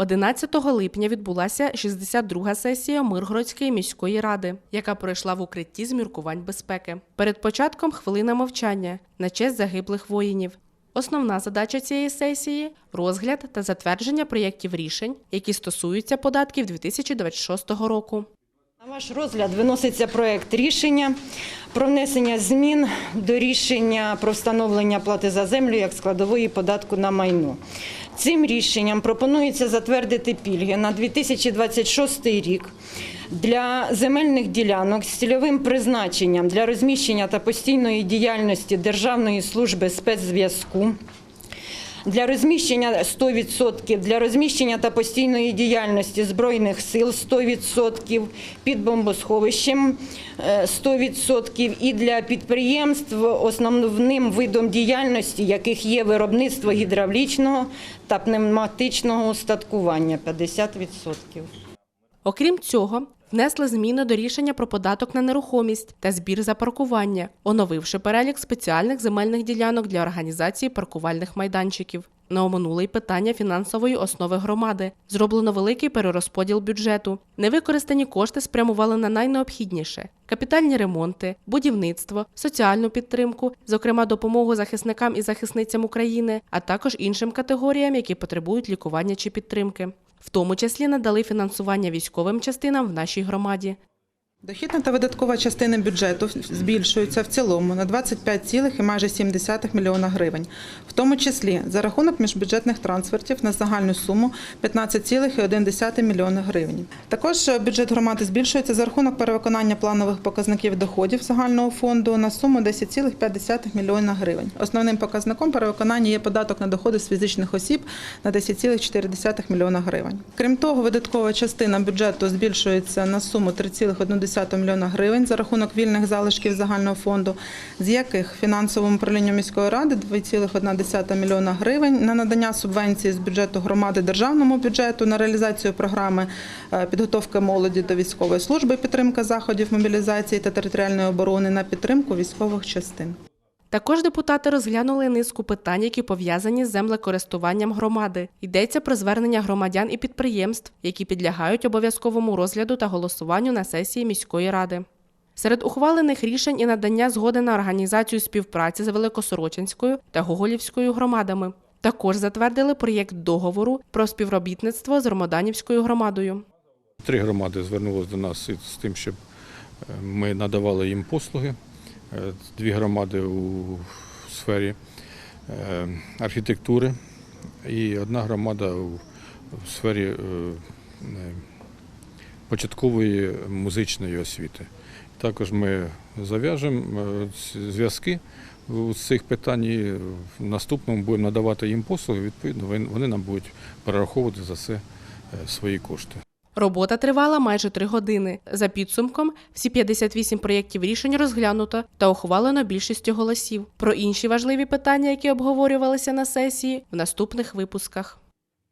11 липня відбулася 62-га сесія Миргородської міської ради, яка пройшла в укритті з міркувань безпеки. Перед початком хвилина мовчання на честь загиблих воїнів. Основна задача цієї сесії розгляд та затвердження проєктів рішень, які стосуються податків 2026 року. На ваш розгляд виноситься проект рішення про внесення змін до рішення про встановлення плати за землю як складової податку на майно. Цим рішенням пропонується затвердити пільги на 2026 рік для земельних ділянок з цільовим призначенням для розміщення та постійної діяльності Державної служби спецзв'язку для розміщення 100%, для розміщення та постійної діяльності Збройних сил 100%, під бомбосховищем е, 100% і для підприємств основним видом діяльності, яких є виробництво гідравлічного та пневматичного устаткування 50%. Окрім цього, внесли зміни до рішення про податок на нерухомість та збір за паркування, оновивши перелік спеціальних земельних ділянок для організації паркувальних майданчиків. Не оминули й питання фінансової основи громади. Зроблено великий перерозподіл бюджету. Невикористані кошти спрямували на найнеобхідніше: капітальні ремонти, будівництво, соціальну підтримку, зокрема допомогу захисникам і захисницям України, а також іншим категоріям, які потребують лікування чи підтримки. В тому числі надали фінансування військовим частинам в нашій громаді. Дохідна та видаткова частини бюджету збільшуються в цілому на 25,7 мільйона гривень, в тому числі за рахунок міжбюджетних трансфертів на загальну суму 15,1 мільйона гривень. Також бюджет громади збільшується за рахунок перевиконання планових показників доходів загального фонду на суму 10,5 мільйона гривень. Основним показником перевиконання є податок на доходи з фізичних осіб на 10,4 мільйона гривень. Крім того, видаткова частина бюджету збільшується на суму 3,1 мільйона гривень за рахунок вільних залишків загального фонду, з яких фінансовому управлінню міської ради 2,1 мільйона гривень на надання субвенції з бюджету громади державному бюджету на реалізацію програми е, підготовки молоді до військової служби, підтримка заходів мобілізації та територіальної оборони на підтримку військових частин. Також депутати розглянули низку питань, які пов'язані з землекористуванням громади. Йдеться про звернення громадян і підприємств, які підлягають обов'язковому розгляду та голосуванню на сесії міської ради. Серед ухвалених рішень і надання згоди на організацію співпраці з Великосорочинською та Гоголівською громадами. Також затвердили проєкт договору про співробітництво з Ромоданівською громадою. Три громади звернулися до нас з тим, щоб е, ми надавали їм послуги. Е, Дві громади у сфері е, архітектури і одна громада у сфері е, початкової музичної освіти. Також ми зав'яжемо зв'язки з цих питань і в наступному будемо надавати їм послуги. Відповідно, вони- нам будуть перераховувати за це свої кошти. Робота тривала майже три години. За підсумком, всі 58 проєктів рішень розглянуто та ухвалено більшістю голосів. Про інші важливі питання, які обговорювалися на сесії, в наступних випусках.